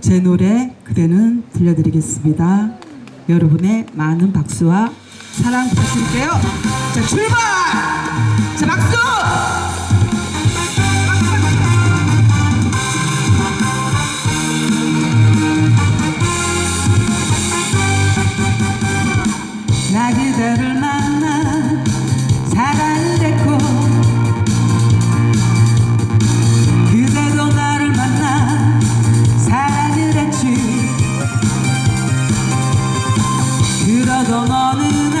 제 노래 그대는 들려드리겠습니다. 여러분의 많은 박수와 사랑 부탁드릴게요. 자 출발! 자 박수! morning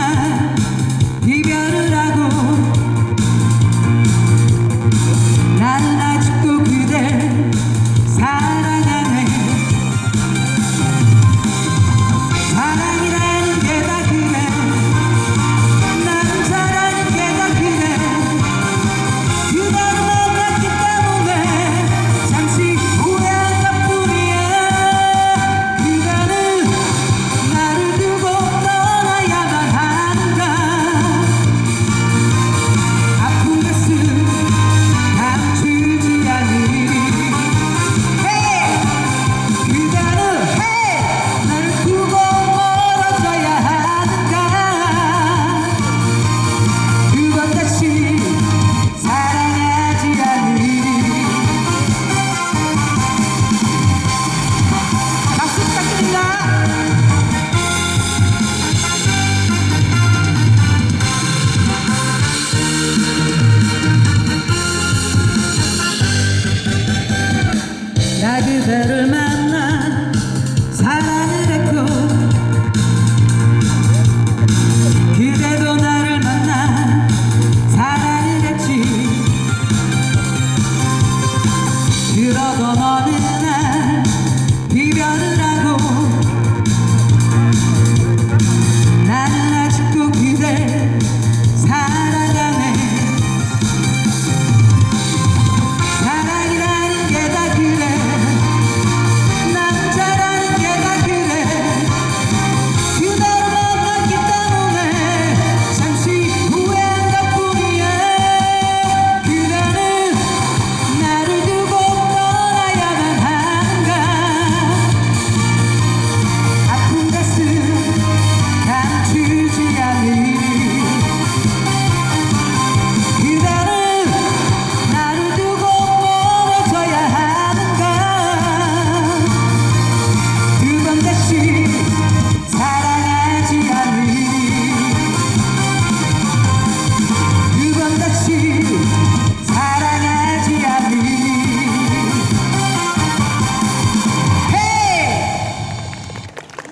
Sagamari.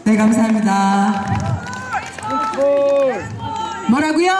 네, 감사합니다. 뭐라고요?